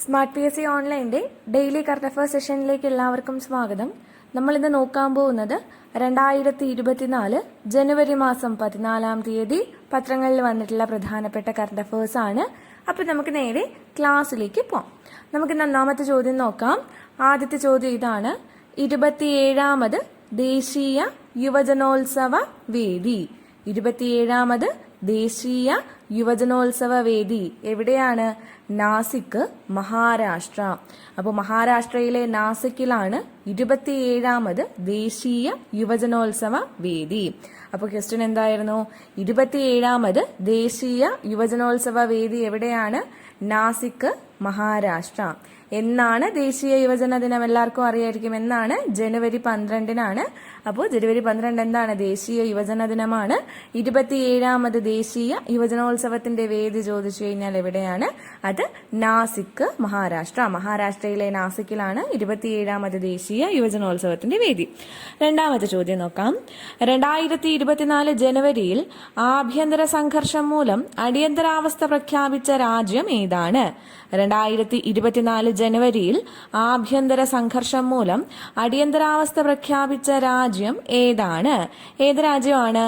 Smart P S C ഓൺലൈന്റെ daily current affair സെഷനിലേക്ക് എല്ലാവർക്കും സ്വാഗതം. നമ്മൾ ഇന്ന് നോക്കാൻ പോകുന്നത് രണ്ടായിരത്തി ഇരുപത്തിനാല് ജനുവരി മാസം പതിനാലാം തീയതി പത്രങ്ങളിൽ വന്നിട്ടുള്ള പ്രധാനപ്പെട്ട കറണ്ട് അഫയേഴ്സ് ആണ്. അപ്പൊ നമുക്ക് നേരെ ക്ലാസ്സിലേക്ക് പോകാം നമുക്ക് ഒന്നാമത്തെ ചോദ്യം നോക്കാം. ആദ്യത്തെ ചോദ്യം ഇതാണ്. ഇരുപത്തിയേഴാമത് ദേശീയ യുവജനോത്സവ വേദി. ഇരുപത്തിയേഴാമത് ദേശീയ യുവജനോത്സവ വേദി എവിടെയാണ്? നാസിക് മഹാരാഷ്ട്ര. അപ്പോൾ മഹാരാഷ്ട്രയിലെ നാസിക്കിലാണ് ഇരുപത്തിയേഴാമത് ദേശീയ യുവജനോത്സവ വേദി. അപ്പോൾ ക്വസ്റ്റ്യൻ എന്തായിരുന്നു? ഇരുപത്തിയേഴാമത് ദേശീയ യുവജനോത്സവ വേദി എവിടെയാണ്? നാസിക് മഹാരാഷ്ട്ര. എന്നാണ് ദേശീയ യുവജന ദിനം എല്ലാവർക്കും അറിയായിരിക്കും. എന്നാണ് ജനുവരി പന്ത്രണ്ടിനാണ്. അപ്പോൾ ജനുവരി പന്ത്രണ്ട് എന്താണ് ദേശീയ യുവജന ദിനമാണ്. ഇരുപത്തിയേഴാമത് ദേശീയ യുവജനോത്സവത്തിന്റെ വേദി ചോദിച്ചു കഴിഞ്ഞാൽ എവിടെയാണ്? അത് നാസിക്ക് മഹാരാഷ്ട്ര. മഹാരാഷ്ട്രയിലെ നാസിക്കിലാണ് ഇരുപത്തിയേഴാമത് ദേശീയ യുവജനോത്സവത്തിന്റെ വേദി. രണ്ടാമത്തെ ചോദ്യം നോക്കാം. രണ്ടായിരത്തി ഇരുപത്തിനാല് ജനുവരിയിൽ ആഭ്യന്തര സംഘർഷം മൂലം അടിയന്തരാവസ്ഥ പ്രഖ്യാപിച്ച രാജ്യം ഏതാണ്? രണ്ടായിരത്തി ഇരുപത്തിനാല് ജനുവരിയിൽ ആഭ്യന്തര സംഘർഷം മൂലം അടിയന്തരാവസ്ഥ പ്രഖ്യാപിച്ച രാജ്യം ഏതാണ്? ഏത് രാജ്യമാണ്?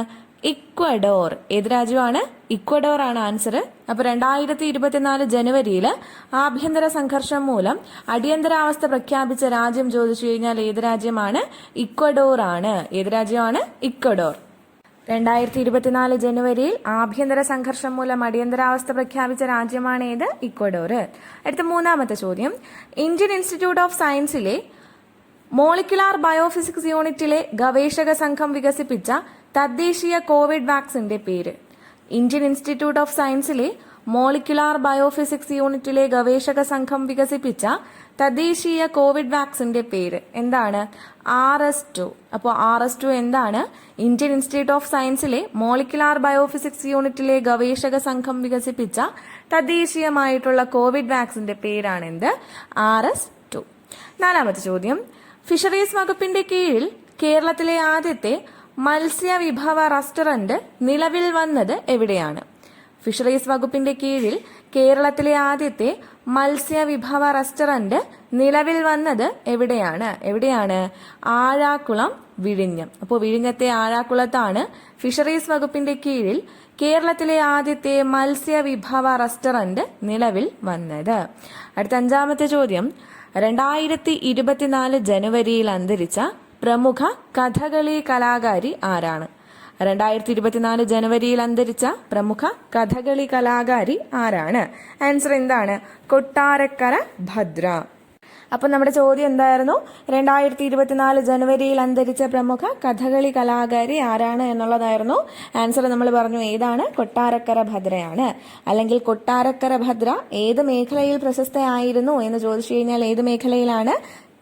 ഇക്വഡോർ. ഏത് രാജ്യമാണ്? ഇക്വഡോർ ആണ് ആൻസർ. അപ്പൊ രണ്ടായിരത്തി ഇരുപത്തിനാല് ജനുവരിയിൽ ആഭ്യന്തര സംഘർഷം മൂലം അടിയന്തരാവസ്ഥ പ്രഖ്യാപിച്ച രാജ്യം ചോദിച്ചു കഴിഞ്ഞാൽ ഏത് രാജ്യമാണ്? ഇക്വഡോർ ആണ്. ഏത് രാജ്യമാണ്? ഇക്വഡോർ. രണ്ടായിരത്തി ഇരുപത്തിനാല് ജനുവരിയിൽ ആഭ്യന്തര സംഘർഷം മൂലം അടിയന്തരാവസ്ഥ പ്രഖ്യാപിച്ച രാജ്യമാണ് ഏത് ഇക്വഡോർ. അടുത്ത മൂന്നാമത്തെ ചോദ്യം. ഇന്ത്യൻ ഇൻസ്റ്റിറ്റ്യൂട്ട് ഓഫ് സയൻസിലെ മോളിക്കുലാർ ബയോഫിസിക്സ് യൂണിറ്റിലെ ഗവേഷക സംഘം വികസിപ്പിച്ച തദ്ദേശീയ കോവിഡ് വാക്സിന്റെ പേര്. ഇന്ത്യൻ ഇൻസ്റ്റിറ്റ്യൂട്ട് ഓഫ് സയൻസിലെ മോളിക്കുലാർ ബയോഫിസിക്സ് യൂണിറ്റിലെ ഗവേഷക സംഘം വികസിപ്പിച്ച തദ്ദേശീയ കോവിഡ് വാക്സിന്റെ പേര് എന്താണ്? R S two. അപ്പോൾ ആർ എസ് ടു എന്താണ്? ഇന്ത്യൻ ഇൻസ്റ്റിറ്റ്യൂട്ട് ഓഫ് സയൻസിലെ മോളിക്കുലാർ ബയോഫിസിക്സ് യൂണിറ്റിലെ ഗവേഷക സംഘം വികസിപ്പിച്ച തദ്ദേശീയമായിട്ടുള്ള കോവിഡ് വാക്സിന്റെ പേരാണ് എന്ത് ആർ എസ് ടു. നാലാമത്തെ ചോദ്യം. ഫിഷറീസ് വകുപ്പിന്റെ കീഴിൽ കേരളത്തിലെ ആദ്യത്തെ മത്സ്യ വിഭവ റെസ്റ്റോറന്റ് നിലവിൽ വന്നത് എവിടെയാണ്? ഫിഷറീസ് വകുപ്പിന്റെ കീഴിൽ കേരളത്തിലെ ആദ്യത്തെ മത്സ്യ വിഭവ റെസ്റ്റോറന്റ് നിലവിൽ വന്നത് എവിടെയാണ്? എവിടെയാണ്? ആഴാക്കുളം വിഴിഞ്ഞം. അപ്പോൾ വിഴിഞ്ഞത്തെ ആഴാക്കുളത്താണ് ഫിഷറീസ് വകുപ്പിന്റെ കീഴിൽ കേരളത്തിലെ ആദ്യത്തെ മത്സ്യ വിഭവ റെസ്റ്റോറന്റ് നിലവിൽ വന്നത്. അടുത്ത അഞ്ചാമത്തെ ചോദ്യം. രണ്ടായിരത്തി ഇരുപത്തിനാല് ജനുവരിയിൽ അന്തരിച്ച പ്രമുഖ കഥകളി കലാകാരി ആരാണ്? രണ്ടായിരത്തി ഇരുപത്തിനാല് ജനുവരിയിൽ അന്തരിച്ച പ്രമുഖ കഥകളി കലാകാരി ആരാണ്? ആൻസർ എന്താണ്? കൊട്ടാരക്കര ഭദ്ര. അപ്പൊ നമ്മുടെ ചോദ്യം എന്തായിരുന്നു? രണ്ടായിരത്തി ഇരുപത്തിനാല് ജനുവരിയിൽ അന്തരിച്ച പ്രമുഖ കഥകളി കലാകാരി ആരാണ് എന്നുള്ളതായിരുന്നു. ആൻസർ നമ്മൾ പറഞ്ഞു ഏതാണ്? കൊട്ടാരക്കര ഭദ്രയാണ്. അല്ലെങ്കിൽ കൊട്ടാരക്കര ഭദ്ര ഏത് മേഖലയിൽ പ്രശസ്തയായിരുന്നു എന്ന് ചോദിച്ചു കഴിഞ്ഞാൽ ഏത് മേഖലയിലാണ്?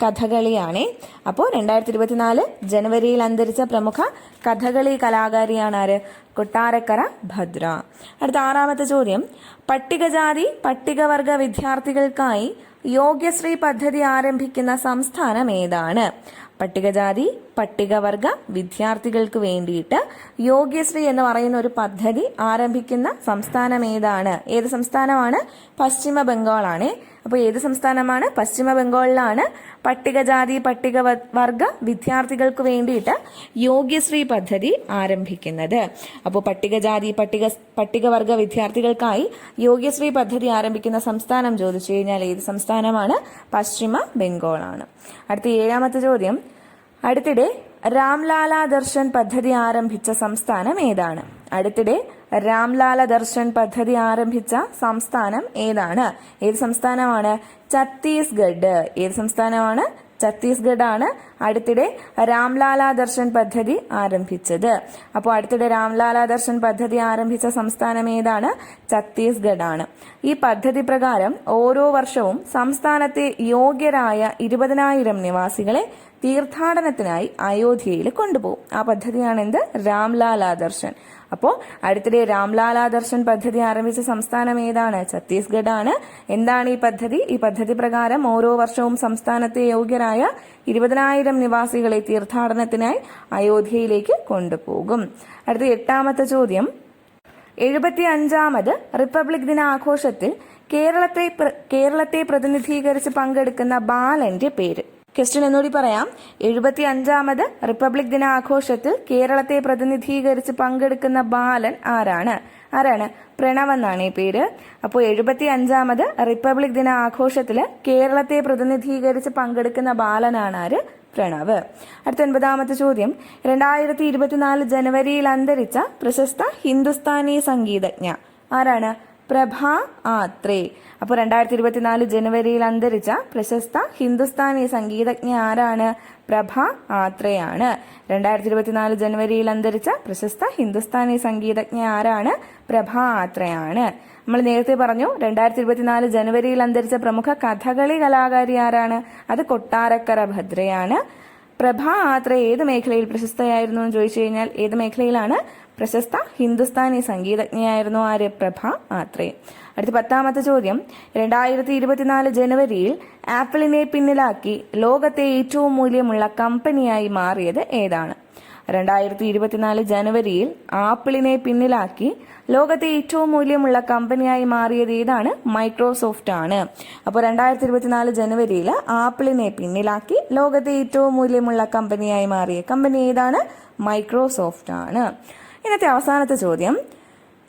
കഥകളിയാണ്. അപ്പോൾ രണ്ടായിരത്തി ഇരുപത്തിനാല് ജനുവരിയിൽ അന്തരിച്ച പ്രമുഖ കഥകളി കലാകാരിയാണ് ആര്? കൊട്ടാരക്കര ഭദ്ര. അടുത്ത ആറാമത്തെ ചോദ്യം. പട്ടികജാതി പട്ടികവർഗ വിദ്യാർത്ഥികൾക്കായി യോഗ്യശ്രീ പദ്ധതി ആരംഭിക്കുന്ന സംസ്ഥാനം ഏതാണ്? പട്ടികജാതി പട്ടികവർഗ വിദ്യാർത്ഥികൾക്ക് വേണ്ടിയിട്ട് യോഗ്യശ്രീ എന്ന് പറയുന്ന ഒരു പദ്ധതി ആരംഭിക്കുന്ന സംസ്ഥാനം ഏതാണ് ഏത് സംസ്ഥാനമാണ്? പശ്ചിമ ബംഗാളാണ്. അപ്പോൾ ഏത് സംസ്ഥാനമാണ്? പശ്ചിമ ബംഗാളിലാണ് പട്ടികജാതി പട്ടിക വർഗ വിദ്യാർത്ഥികൾക്ക് വേണ്ടിയിട്ട് യോഗ്യശ്രീ പദ്ധതി ആരംഭിക്കുന്നത്. അപ്പോൾ പട്ടികജാതി പട്ടിക പട്ടികവർഗ വിദ്യാർത്ഥികൾക്കായി യോഗ്യശ്രീ പദ്ധതി ആരംഭിക്കുന്ന സംസ്ഥാനം ചോദിച്ചു കഴിഞ്ഞാൽ ഏത് സംസ്ഥാനമാണ്? പശ്ചിമ ബംഗാളാണ്. അടുത്ത ഏഴാമത്തെ ചോദ്യം. അടുത്തിടെ രാംലാല ദർശൻ പദ്ധതി ആരംഭിച്ച സംസ്ഥാനം ഏതാണ്? അടുത്തിടെ രാംലാല ദർശൻ പദ്ധതി ആരംഭിച്ച സംസ്ഥാനം ഏതാണ്? ഏത് സംസ്ഥാനമാണ്? ഛത്തീസ്ഗഡ്. ഏത് സംസ്ഥാനമാണ്? ഛത്തീസ്ഗഡ് ആണ് അടുത്തിടെ രാംലാല ദർശൻ പദ്ധതി ആരംഭിച്ചത്. അപ്പോൾ അടുത്തിടെ രാംലാല ദർശൻ പദ്ധതി ആരംഭിച്ച സംസ്ഥാനം ഏതാണ്? ഛത്തീസ്ഗഡ് ആണ് ഈ പദ്ധതി പ്രകാരം ഓരോ വർഷവും സംസ്ഥാനത്തെ യോഗ്യരായ ഇരുപതിനായിരം നിവാസികളെ തീർത്ഥാടനത്തിനായി അയോധ്യയിൽ കൊണ്ടുപോകും. ആ പദ്ധതിയാണ് എന്ത് രാംലാല ദർശൻ. അപ്പോൾ അടുത്തിടെ രാംലാല ദർശൻ പദ്ധതി ആരംഭിച്ച സംസ്ഥാനം ഏതാണ്? ഛത്തീസ്ഗഡ് ആണ് എന്താണ് ഈ പദ്ധതി? ഈ പദ്ധതി പ്രകാരം ഓരോ വർഷവും സംസ്ഥാനത്തെ യോഗ്യരായ ഇരുപതിനായിരം നിവാസികളെ തീർത്ഥാടനത്തിനായി അയോധ്യയിലേക്ക് കൊണ്ടുപോകും. അടുത്ത എട്ടാമത്തെ ചോദ്യം. എഴുപത്തി അഞ്ചാമത് റിപ്പബ്ലിക് ദിനാഘോഷത്തിൽ കേരളത്തെ കേരളത്തെ പ്രതിനിധീകരിച്ച് പങ്കെടുക്കുന്ന ബാലന്റെ പേര്. ക്വസ്റ്റ്യൻ എന്നോടി പറയാം. എഴുപത്തി അഞ്ചാമത് റിപ്പബ്ലിക് ദിനാഘോഷത്തിൽ കേരളത്തെ പ്രതിനിധീകരിച്ച് പങ്കെടുക്കുന്ന ബാലൻ ആരാണ്? ആരാണ്? പ്രണവ് എന്നാണ് ഈ പേര്. അപ്പോൾ എഴുപത്തി അഞ്ചാമത് റിപ്പബ്ലിക് ദിന ആഘോഷത്തിൽ കേരളത്തെ പ്രതിനിധീകരിച്ച് പങ്കെടുക്കുന്ന ബാലനാണ് ആര്? പ്രണവ്. അടുത്ത ഒൻപതാമത്തെ ചോദ്യം. രണ്ടായിരത്തി ഇരുപത്തിനാല് ജനുവരിയിൽ അന്തരിച്ച പ്രശസ്ത ഹിന്ദുസ്ഥാനി സംഗീതജ്ഞ ആരാണ്? പ്രഭ ആത്രേ. അപ്പോൾ രണ്ടായിരത്തി ഇരുപത്തിനാല് ജനുവരിയിൽ അന്തരിച്ച പ്രശസ്ത ഹിന്ദുസ്ഥാനി സംഗീതജ്ഞ ആരാണ്? പ്രഭ ആത്രയാണ്. രണ്ടായിരത്തി ഇരുപത്തിനാല് ജനുവരിയിൽ അന്തരിച്ച പ്രശസ്ത ഹിന്ദുസ്ഥാനി സംഗീതജ്ഞ ആരാണ്? പ്രഭ ആത്രയാണ്. നമ്മൾ നേരത്തെ പറഞ്ഞു രണ്ടായിരത്തി ഇരുപത്തിനാല് ജനുവരിയിൽ അന്തരിച്ച പ്രമുഖ കഥകളി കലാകാരി ആരാണ്? അത് കൊട്ടാരക്കര ഭദ്രയാണ്. പ്രഭ ആത്ര ഏത് മേഖലയിൽ പ്രശസ്തയായിരുന്നു എന്ന് ചോദിച്ചു കഴിഞ്ഞാൽ ഏത് മേഖലയിലാണ്? പ്രശസ്ത ഹിന്ദുസ്ഥാനി സംഗീതജ്ഞയായിരുന്നു ആര്? പ്രഭ ആത്രേ. അടുത്ത പത്താമത്തെ ചോദ്യം. രണ്ടായിരത്തി ഇരുപത്തിനാല് ജനുവരിയിൽ ആപ്പിളിനെ പിന്നിലാക്കി ലോകത്തെ ഏറ്റവും മൂല്യമുള്ള കമ്പനിയായി മാറിയത് ഏതാണ്? രണ്ടായിരത്തി ഇരുപത്തിനാല് ജനുവരിയിൽ ആപ്പിളിനെ പിന്നിലാക്കി ലോകത്തെ ഏറ്റവും മൂല്യമുള്ള കമ്പനിയായി മാറിയത് ഏതാണ്? മൈക്രോസോഫ്റ്റ് ആണ്. അപ്പോൾ രണ്ടായിരത്തി ഇരുപത്തിനാല് ജനുവരിയിൽ ആപ്പിളിനെ പിന്നിലാക്കി ലോകത്തെ ഏറ്റവും മൂല്യമുള്ള കമ്പനിയായി മാറിയ കമ്പനി ഏതാണ്? മൈക്രോസോഫ്റ്റ് ആണ്. ഇന്നത്തെ അവസാനത്തെ ചോദ്യം.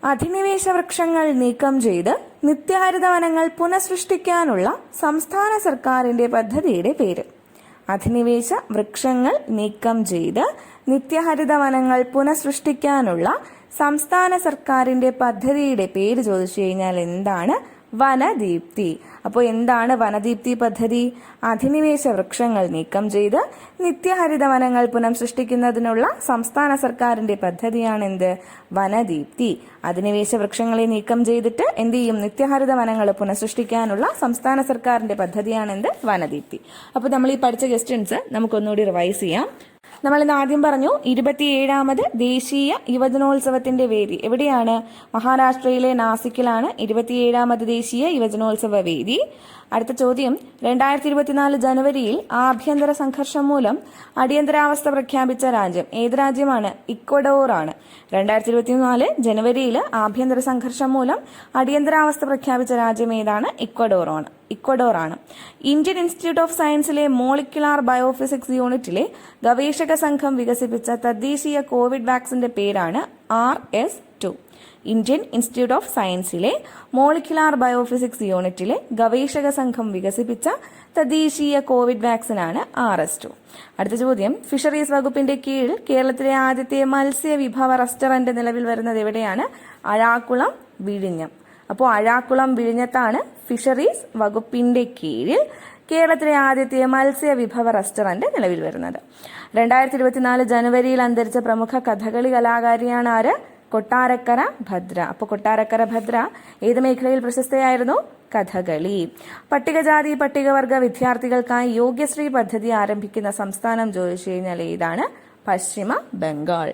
അധിനിവേശ വൃക്ഷങ്ങൾ നീക്കം ചെയ്ത് നിത്യഹരിത വനങ്ങൾ പുനഃസൃഷ്ടിക്കാനുള്ള സംസ്ഥാന സർക്കാരിന്റെ പദ്ധതിയുടെ പേര്. അധിനിവേശ വൃക്ഷങ്ങൾ നീക്കം ചെയ്ത് നിത്യഹരിത വനങ്ങൾ പുനഃസൃഷ്ടിക്കാനുള്ള സംസ്ഥാന സർക്കാരിന്റെ പദ്ധതിയുടെ പേര് ചോദിച്ചു കഴിഞ്ഞാൽ എന്താണ്? വനദീപ്തി. അപ്പോൾ എന്താണ് വനദീപ്തി പദ്ധതി? അധിനിവേശ വൃക്ഷങ്ങൾ നീക്കം ചെയ്ത് നിത്യഹരിത വനങ്ങൾ പുനഃസൃഷ്ടിക്കുന്നതിനുള്ള സംസ്ഥാന സർക്കാരിന്റെ പദ്ധതിയാണ് എന്ത് വനദീപ്തി. അധിനിവേശ വൃക്ഷങ്ങളെ നീക്കം ചെയ്തിട്ട് എന്ത് ചെയ്യും? നിത്യഹരിത വനങ്ങൾ പുനഃസൃഷ്ടിക്കാനുള്ള സംസ്ഥാന സർക്കാരിന്റെ പദ്ധതിയാണ് എന്ത് വനദീപ്തി. അപ്പോൾ നമ്മൾ ഈ പഠിച്ച ക്വസ്റ്റ്യൻസ് നമുക്കൊന്നുകൂടി റിവൈസ് ചെയ്യാം. നമ്മൾ ഇന്ന് ആദ്യം പറഞ്ഞു ഇരുപത്തിയേഴാമത് ദേശീയ യുവജനോത്സവത്തിന്റെ വേദി. എവിടെയാണ്? മഹാരാഷ്ട്രയിലെ നാസിക്കിലാണ് ഇരുപത്തിയേഴാമത് ദേശീയ യുവജനോത്സവ വേദി. അടുത്ത ചോദ്യം രണ്ടായിരത്തി ഇരുപത്തിനാല് ജനുവരിയിൽ ആഭ്യന്തര സംഘർഷം മൂലം അടിയന്തരാവസ്ഥ പ്രഖ്യാപിച്ച രാജ്യം ഏത് രാജ്യമാണ്? ഇക്വഡോർ ആണ്. രണ്ടായിരത്തി ഇരുപത്തിനാല് ജനുവരിയിൽ ആഭ്യന്തര സംഘർഷം മൂലം അടിയന്തരാവസ്ഥ പ്രഖ്യാപിച്ച രാജ്യം ഏതാണ്? ഇക്വഡോർ ആണ്. ഇക്വഡോർ ആണ് ഇന്ത്യൻ ഇൻസ്റ്റിറ്റ്യൂട്ട് ഓഫ് സയൻസിലെ മോളിക്കുലാർ ബയോഫിസിക്സ് യൂണിറ്റിലെ ഗവേഷക സംഘം വികസിപ്പിച്ച തദ്ദേശീയ കോവിഡ് വാക്സിന്റെ പേരാണ് R S two. Indian institute of സയൻസിലെ molecular biophysics യൂണിറ്റിലെ ഗവേഷക സംഘം വികസിപ്പിച്ച തദ്ദേശീയ കോവിഡ് വാക്സിനാണ് ആർ എസ് ടു. അടുത്ത ചോദ്യം ഫിഷറീസ് വകുപ്പിന്റെ കീഴിൽ കേരളത്തിലെ ആദ്യത്തെ മത്സ്യ വിഭവ റെസ്റ്റോറന്റ് നിലവിൽ വരുന്നത് എവിടെയാണ്? അഴാക്കുളം വിഴിഞ്ഞം. അപ്പോൾ അഴാക്കുളം വിഴിഞ്ഞത്താണ് ഫിഷറീസ് വകുപ്പിന്റെ കീഴിൽ കേരളത്തിലെ ആദ്യത്തെ മത്സ്യ വിഭവ റെസ്റ്റോറന്റ് നിലവിൽ വരുന്നത്. രണ്ടായിരത്തി ഇരുപത്തിനാല് ജനുവരിയിൽ അന്തരിച്ച പ്രമുഖ കഥകളി കലാകാരിയാണ് ആര്? കൊട്ടാരക്കര ഭദ്ര. അപ്പോൾ കൊട്ടാരക്കര ഭദ്ര ഏത് മേഖലയിൽ പ്രശസ്തയായിരുന്നു? കഥകളി. പട്ടികജാതി പട്ടികവർഗ വിദ്യാർത്ഥികൾക്കായി യോഗ്യശ്രീ പദ്ധതി ആരംഭിക്കുന്ന സംസ്ഥാനം ചോദിച്ചു കഴിഞ്ഞാൽ ഏതാണ്? പശ്ചിമ ബംഗാൾ.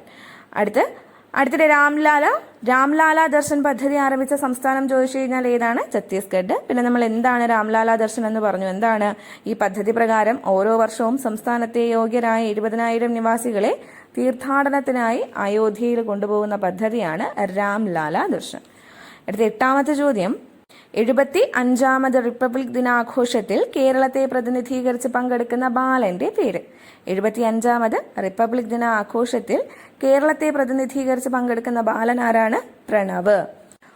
അടുത്ത് അടുത്തിടെ രാംലാല രാംലാല ദർശൻ പദ്ധതി ആരംഭിച്ച സംസ്ഥാനം ചോദിച്ചു കഴിഞ്ഞാൽ ഏതാണ്? ഛത്തീസ്ഗഡ്. പിന്നെ നമ്മൾ എന്താണ് രാംലാല ദർശൻ എന്ന് പറഞ്ഞു. എന്താണ് ഈ പദ്ധതി പ്രകാരം ഓരോ വർഷവും സംസ്ഥാനത്തെ യോഗ്യരായ എഴുപതിനായിരം നിവാസികളെ തീർത്ഥാടനത്തിനായി അയോധ്യയിൽ കൊണ്ടുപോകുന്ന പദ്ധതിയാണ് രാംലാല ദർശൻ? അടുത്ത എട്ടാമത്തെ ചോദ്യം. എഴുപത്തി അഞ്ചാമത് റിപ്പബ്ലിക് ദിനാഘോഷത്തിൽ കേരളത്തെ പ്രതിനിധീകരിച്ച് പങ്കെടുക്കുന്ന ബാലന്റെ പേര്. എഴുപത്തി അഞ്ചാമത് റിപ്പബ്ലിക് ദിനാഘോഷത്തിൽ കേരളത്തെ പ്രതിനിധീകരിച്ച് പങ്കെടുക്കുന്ന ബാലൻ ആരാണ്? പ്രണവ്.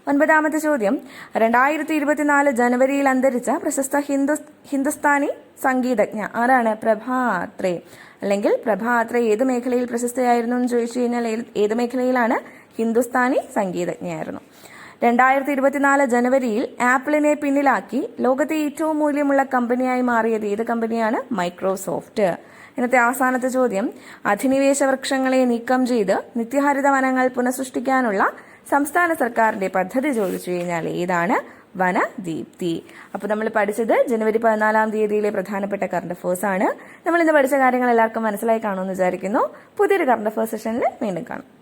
ഒൻപതാമത്തെ ചോദ്യം. രണ്ടായിരത്തി ഇരുപത്തിനാല് ജനുവരിയിൽ അന്തരിച്ച പ്രശസ്ത ഹിന്ദു ഹിന്ദുസ്ഥാനി സംഗീതജ്ഞ ആരാണ്? പ്രഭാത്രേ. അല്ലെങ്കിൽ പ്രഭാത്രേ ഏത് മേഖലയിൽ പ്രശസ്തയായിരുന്നു എന്ന് ചോദിച്ചു കഴിഞ്ഞാൽ ഏത്- മേഖലയിലാണ്? ഹിന്ദുസ്ഥാനി സംഗീതജ്ഞയായിരുന്നു. രണ്ടായിരത്തി ഇരുപത്തിനാല് ജനുവരിയിൽ ആപ്പിളിനെ പിന്നിലാക്കി ലോകത്തെ ഏറ്റവും മൂല്യമുള്ള കമ്പനിയായി മാറിയത് ഏത് കമ്പനിയാണ് മൈക്രോസോഫ്റ്റ്? ഇന്നത്തെ അവസാനത്തെ ചോദ്യം. അധിനിവേശ വൃക്ഷങ്ങളെ നീക്കം ചെയ്ത് നിത്യഹരിത വനങ്ങൾ പുനഃസൃഷ്ടിക്കാനുള്ള സംസ്ഥാന സർക്കാരിന്റെ പദ്ധതി ചോദിച്ചു കഴിഞ്ഞാൽ ഏതാണ്? വനദീപ്തി. അപ്പോൾ നമ്മൾ പഠിച്ചത് ജനുവരി പതിനാലാം തീയതിയിലെ പ്രധാനപ്പെട്ട കറണ്ട് അഫേഴ്സ് ആണ്. നമ്മൾ ഇന്ന് പഠിച്ച കാര്യങ്ങൾ എല്ലാവർക്കും മനസ്സിലായി കാണുമെന്ന് വിചാരിക്കുന്നു. പുതിയൊരു കറണ്ട് അഫേഴ്സ് സെഷനിൽ വീണ്ടും കാണാം.